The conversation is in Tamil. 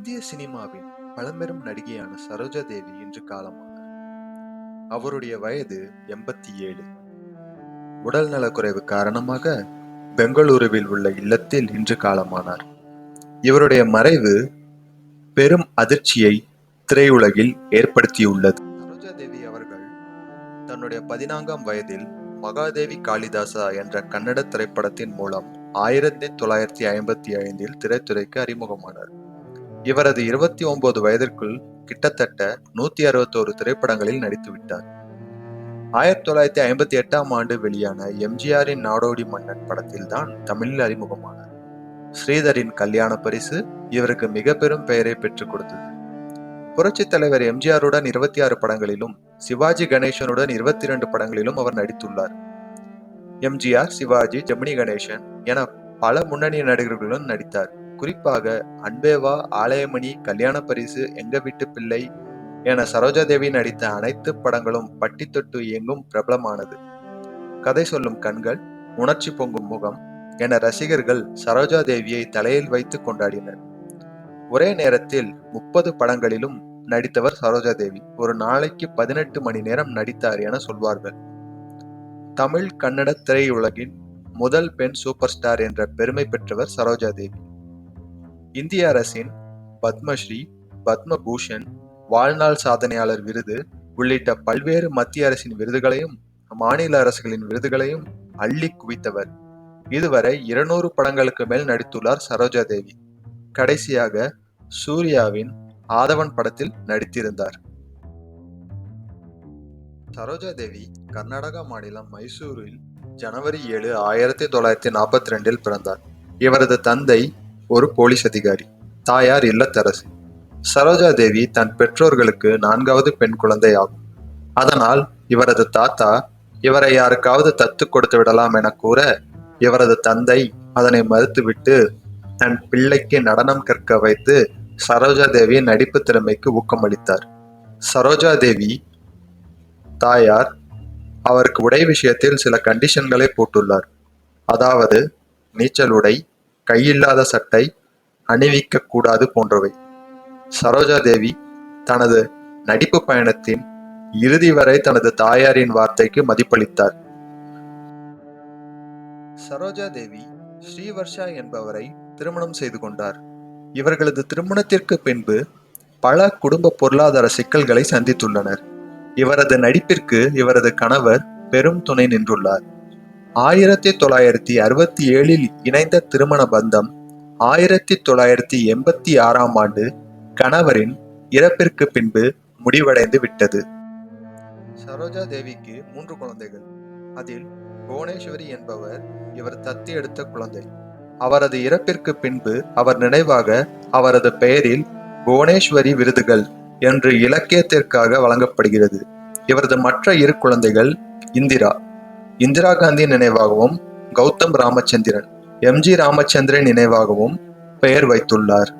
இந்திய சினிமாவின் பழம்பெரும் நடிகையான சரோஜா தேவி இன்று காலமானார். அவருடைய வயது எண்பத்தி ஏழு. உடல் நலக்குறைவு காரணமாக பெங்களூருவில் உள்ள இல்லத்தில் இன்று காலமானார். இவருடைய மறைவு பெரும் அதிர்ச்சியை திரையுலகில் ஏற்படுத்தியுள்ளது. சரோஜா தேவி அவர்கள் தன்னுடைய பதினான்காம் வயதில் மகாதேவி காளிதாசா என்ற கன்னட திரைப்படத்தின் மூலம் ஆயிரத்தி தொள்ளாயிரத்தி ஐம்பத்தி ஐந்தில் திரைத்துறைக்கு அறிமுகமானார். இவரது இருபத்தி ஒன்பது வயதிற்குள் கிட்டத்தட்ட நூத்தி அறுபத்தோரு திரைப்படங்களில் நடித்துவிட்டார். ஆயிரத்தி தொள்ளாயிரத்தி ஐம்பத்தி எட்டாம் ஆண்டு வெளியான எம்ஜிஆரின் நாடோடி மன்னன் படத்தில் தான் தமிழில் அறிமுகமானார். ஸ்ரீதரின் கல்யாண பரிசு இவருக்கு மிக பெரும் பெயரை பெற்றுக் கொடுத்தது. புரட்சி தலைவர் எம்ஜிஆருடன் இருபத்தி ஆறு படங்களிலும் சிவாஜி கணேசனுடன் இருபத்தி இரண்டு படங்களிலும் அவர் நடித்துள்ளார். எம்ஜிஆர் சிவாஜி ஜெமினி கணேசன் என பல முன்னணி நடிகர்களுடன் நடித்தார். குறிப்பாக அன்பேவா ஆலயமணி கல்யாண பரிசு எங்க வீட்டு பிள்ளை என சரோஜாதேவி நடித்த அனைத்து படங்களும் பட்டி தொட்டு இயங்கும் பிரபலமானது. கதை சொல்லும் கண்கள் உணர்ச்சி பொங்கும் முகம் என ரசிகர்கள் சரோஜா தேவியை தலையில் வைத்து கொண்டாடினர். ஒரே நேரத்தில் முப்பது படங்களிலும் நடித்தவர் சரோஜா தேவி ஒரு நாளைக்கு பதினெட்டு மணி நேரம் நடித்தார் என சொல்வார்கள். தமிழ் கன்னட திரையுலகின் முதல் பெண் சூப்பர் ஸ்டார் என்ற பெருமை பெற்றவர் சரோஜா தேவி இந்திய அரசின் பத்மஸ்ரீ பத்மபூஷன் வாழ்நாள் சாதனையாளர் விருது உள்ளிட்ட பல்வேறு மத்திய அரசின் விருதுகளையும் மாநில அரசுகளின் விருதுகளையும் அள்ளி குவித்தவர். இதுவரை இருநூறு படங்களுக்கு மேல் நடித்துள்ளார் சரோஜா தேவி கடைசியாக சூர்யாவின் ஆதவன் படத்தில் நடித்திருந்தார். சரோஜா தேவி கர்நாடகா மாநிலம் மைசூரில் ஜனவரி ஏழு ஆயிரத்தி தொள்ளாயிரத்தி நாற்பத்தி ரெண்டில் பிறந்தார். இவரது தந்தை ஒரு போலீஸ் அதிகாரி. தாயார் இல்லத்தரசி. சரோஜா தேவி தன் பெற்றோர்களுக்கு நான்காவது பெண் குழந்தை ஆகும் அதனால் இவரது தாத்தா இவரை யாருக்காவது தத்து கொடுத்து விடலாம் என கூற இவரது தந்தை அதனை மறுத்துவிட்டு தன் பிள்ளைக்கு நடனம் கற்க வைத்து சரோஜா தேவி நடிப்பு திறமைக்கு ஊக்கமளித்தார். சரோஜா தேவி தாயார் அவருக்கு உடை விஷயத்தில் சில கண்டிஷன்களை போட்டுள்ளார். அதாவது நீச்சல் உடை கையில்லாத சட்டை அணிவிக்க கூடாது போன்றவை. சரோஜா தேவி தனது நடிப்பு பயணத்தின் இறுதி வரை தனது தாயாரின் வார்த்தைக்கு மதிப்பளித்தார். சரோஜா தேவி ஸ்ரீவர்ஷா என்பவரை திருமணம் செய்து கொண்டார். இவர்களது திருமணத்திற்கு பின்பு பல குடும்ப பொருளாதார சிக்கல்களை சந்தித்துள்ளனர். இவரது நடிப்பிற்கு இவரது கணவர் பெரும் துணை நின்றுள்ளார். ஆயிரத்தி தொள்ளாயிரத்தி அறுபத்தி ஏழில் இணைந்த திருமண பந்தம் ஆயிரத்தி தொள்ளாயிரத்தி எண்பத்தி ஆறாம் ஆண்டு கணவரின் இறப்பிற்கு பின்பு முடிவடைந்து விட்டது. சரோஜா தேவிக்கு மூன்று குழந்தைகள். அதில் புவனேஸ்வரி என்பவர் இவர் தத்தி எடுத்த குழந்தை. அவரது இறப்பிற்கு பின்பு அவர் நினைவாக அவரது பெயரில் புவனேஸ்வரி விருதுகள் என்று இலக்கியத்திற்காக வழங்கப்படுகிறது. இவரது மற்ற இரு குழந்தைகள் இந்திரா. இந்திரா காந்தி நினைவாகவும் கௌதம் ராமச்சந்திரன் எம்ஜி ராமச்சந்திரன் நினைவாகவும் பெயர் வைத்துள்ளார்.